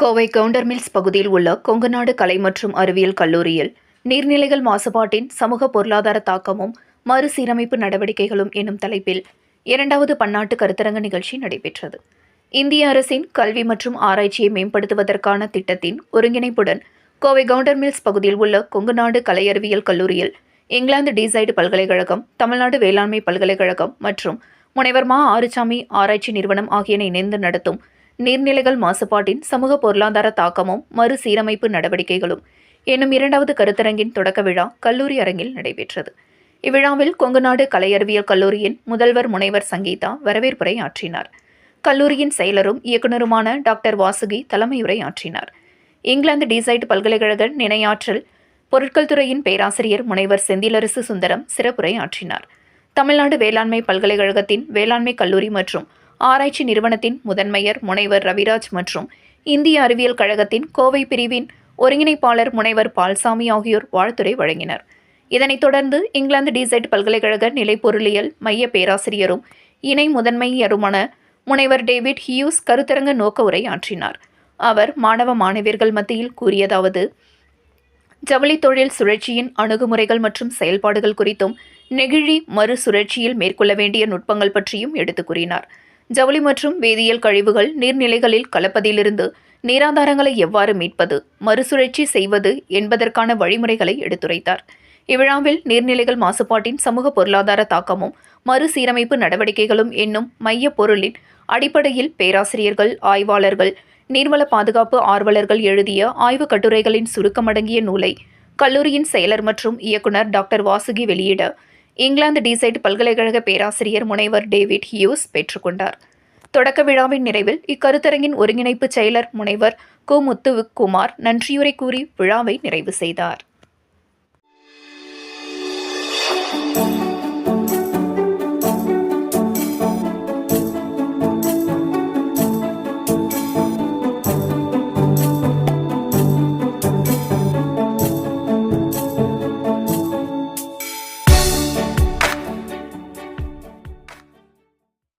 Kovai counter mills பகுதியில் உள்ள கொங்குநாடு கலை மற்றும் அறிவியல் கல்லூரியில் நீர்நிலைகள் மாசுபாட்டின் சமூக பொருளாதார தாக்கமும் மறுசீரமைப்பு நடவடிக்கைகளும் எனும் தலைப்பில் இரண்டாவது பன்னாட்டு கருத்தரங்க நிகழ்ச்சி நடைபெற்றது. இந்திய அரசின் கல்வி மற்றும் ஆராய்ச்சியை மேம்படுத்துவதற்கான திட்டத்தின் ஒருங்கிணைப்புடன் கோவை கவுண்டர் மில்ஸ் பகுதியில் உள்ள கொங்குநாடு கலை அறிவியல் கல்லூரியில் இங்கிலாந்து டிசைடு பல்கலைக்கழகம் தமிழ்நாடு வேளாண்மை பல்கலைக்கழகம் மற்றும் முனைவர் மா. ஆறுசாமி ஆராய்ச்சி நிறுவனம் ஆகியன இணைந்து நடத்தும் நீர்நிலைகள் மாசுபாட்டின் சமூக பொருளாதார தாக்கமும் மறுசீரமைப்பு நடவடிக்கைகளும் என்னும் இரண்டாவது கருத்தரங்கின் தொடக்க விழா கல்லூரி அரங்கில் நடைபெற்றது. இவ்விழாவில் கொங்குநாடு கலையறிவியல் கல்லூரியின் முதல்வர் முனைவர் சங்கீதா வரவேற்புரை ஆற்றினார். கல்லூரியின் செயலரும் இயக்குநருமான டாக்டர் வாசுகி தலைமையுரை ஆற்றினார். இங்கிலாந்து டிசைட் பல்கலைக்கழக நினையாற்றல் பொருட்கள் துறையின் பேராசிரியர் முனைவர் செந்திலரசு சுந்தரம் சிறப்புரை ஆற்றினார். தமிழ்நாடு வேளாண்மை பல்கலைக்கழகத்தின் வேளாண்மை கல்லூரி மற்றும் ஆராய்ச்சி நிறுவனத்தின் முதன்மையர் முனைவர் ரவிராஜ் மற்றும் இந்திய அறிவியல் கழகத்தின் கோவை பிரிவின் ஒருங்கிணைப்பாளர் முனைவர் பால்சாமி ஆகியோர் வாழ்த்துரை வழங்கினர். இதனைத் தொடர்ந்து இங்கிலாந்து டிசைட் பல்கலைக்கழக நிலைப்பொருளியல் மைய பேராசிரியரும் இணை முதன்மையருமான முனைவர் டேவிட் ஹியூஸ் கருத்தரங்க நோக்க உரை ஆற்றினார். அவர் மாணவ மாணவியர்கள் மத்தியில் கூறியதாவது ஜவுளி தொழில் சுழற்சியின் அணுகுமுறைகள் மற்றும் செயல்பாடுகள் குறித்தும் நெகிழி மறுசுழற்சியில் மேற்கொள்ள வேண்டிய நுட்பங்கள் பற்றியும் எடுத்துக் கூறினார். ஜவுளி மற்றும் வேதியியல் கழிவுகள் நீர்நிலைகளில் கலப்பதிலிருந்து நீராதாரங்களை எவ்வாறு மீட்பது மறுசுழற்சி செய்வது என்பதற்கான வழிமுறைகளை எடுத்துரைத்தார். இவ்விழாவில் நீர்நிலைகள் மாசுபாட்டின் சமூக பொருளாதார தாக்கமும் மறுசீரமைப்பு நடவடிக்கைகளும் என்னும் மைய பொருளின் அடிப்படையில் பேராசிரியர்கள் ஆய்வாளர்கள் நீர்வள பாதுகாப்பு ஆர்வலர்கள் எழுதிய ஆய்வுக் கட்டுரைகளின் சுருக்கமடங்கிய நூலை கல்லூரியின் செயலர் மற்றும் இயக்குனர் டாக்டர் வாசுகி வெளியிட இங்கிலாந்து டிசைட் பல்கலைக்கழக பேராசிரியர் முனைவர் டேவிட் ஹியூஸ் பெற்றுக்கொண்டார். தொடக்க விழாவின் நிறைவில் இக்கருத்தரங்கின் ஒருங்கிணைப்பு செயலர் முனைவர் கு முத்துவுக்குமார் நன்றியுரை கூறி விழாவை நிறைவு செய்தார்.